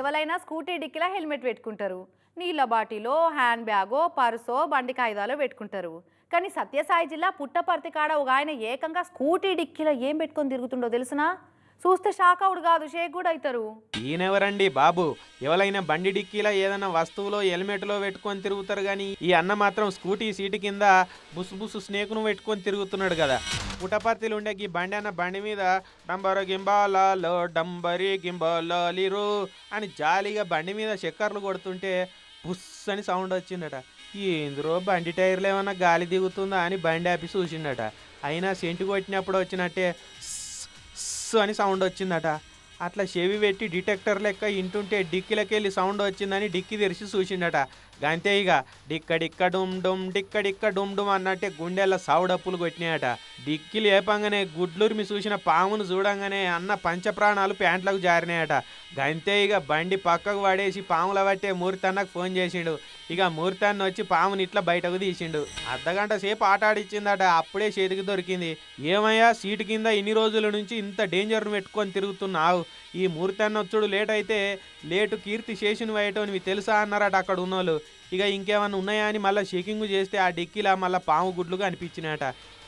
ఎవరైనా scooty డిక్కిలా helmet పెట్టుకుంటారు. నీళ్ళ బాటిలో హ్యాండ్ బ్యాగో పర్సో బండి కాగితాలో పెట్టుకుంటారు. కానీ సత్యసాయి జిల్లా పుట్టపర్తి కాడ ఒక ఆయన ఏకంగా స్కూటీ డిక్కిలో ఏం పెట్టుకొని తిరుగుతుండో తెలుసునా? చూస్తే షాక్ అవుడు కాదు షేక్ కూడా అవుతారు ఈయనెవరండి బాబు? ఎవరైనా బండి డిక్కీలో ఏదైనా వస్తువులో హెల్మెట్లో పెట్టుకొని తిరుగుతారు కానీ ఈ అన్న మాత్రం స్కూటీ సీటు కింద బుసు బుసు స్నేకును పెట్టుకొని తిరుగుతున్నాడు కదా. పుటపర్తిలు ఉండే ఈ బండి అన్న బండి మీద డంబరు గింబాలలో డంబరి గింబాలిరు అని జాలీగా బండి మీద చక్కర్లు కొడుతుంటే బుస్ అని సౌండ్ వచ్చిందట. ఏందిరో బండి టైర్లు ఏమైనా గాలి దిగుతుందా అని బండి ఆపి చూసిండట అయినా సెంటు కొట్టినప్పుడు వచ్చినట్టే స్స్ అని సౌండ్ వచ్చిందట. అట్లా చెవి పెట్టి డిటెక్టర్ లెక్క ఇంటుంటే డిక్కిలకెళ్ళి సౌండ్ వచ్చిందని డిక్కి తెరిచి చూసిండట గంతే ఇక డిక్కడిక్క డుమ్ డుమ్ డిక్కడిక్క డుమ్ డుమ్ అన్నట్టే గుండెల్లో సావుడప్పులు కొట్టినాయట. డిక్కి లేపంగానే గుడ్లూరిమి చూసిన పామును చూడంగానే అన్న పంచప్రాణాలు ప్యాంట్లకు జారినాయట. గంతే ఇక బండి పక్కకు పడేసి పాముల పట్టే మూర్తన్నకు ఫోన్ చేసిండు. ఇక మూర్తన్న వచ్చి పాముని ఇట్లా బయటకు తీసిండు. అర్ధగంట సేపు ఆట ఆడిచ్చిందట అప్పుడే చేతికి దొరికింది. ఏమయ్యా సీటు కింద ఇన్ని రోజుల నుంచి ఇంత డేంజర్ను పెట్టుకొని తిరుగుతున్నావు? ఈ మూర్తన్న వచ్చుడు లేట్ అయితే లేటు కీర్తి చేసిన వేయటం నీకు తెలుసా అన్నారట అక్కడ ఉన్నోళ్ళు. ఇక ఇంకేమన్నా ఉన్నాయా అని మళ్ళీ షేకింగ్ చేస్తే ఆ డిక్కీలా మళ్ళీ పాము గుడ్లుగా అనిపించినట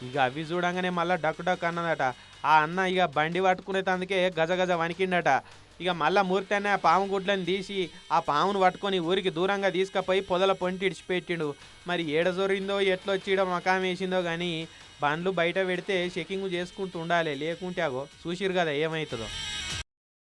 ఇక అవి చూడంగానే మళ్ళీ డక్ డక్ అన్నదట. ఆ అన్న ఇక బండి పట్టుకునే తందుకే గజ గజ వణికిండట. ఇక మళ్ళా మూర్తి అన్న పాము గుడ్లను తీసి ఆ పామును పట్టుకొని ఊరికి దూరంగా తీసుకుపోయి పొదల పొంటి ఇడిచిపెట్టిండు. మరి ఏడ ఎట్ల వచ్చిడో మకాం వేసిందో కానీ బండ్లు బయట పెడితే చెకింగ్ చేసుకుంటూ ఉండాలి. లేకుంటే అగో చూసిరు కదా ఏమవుతుందో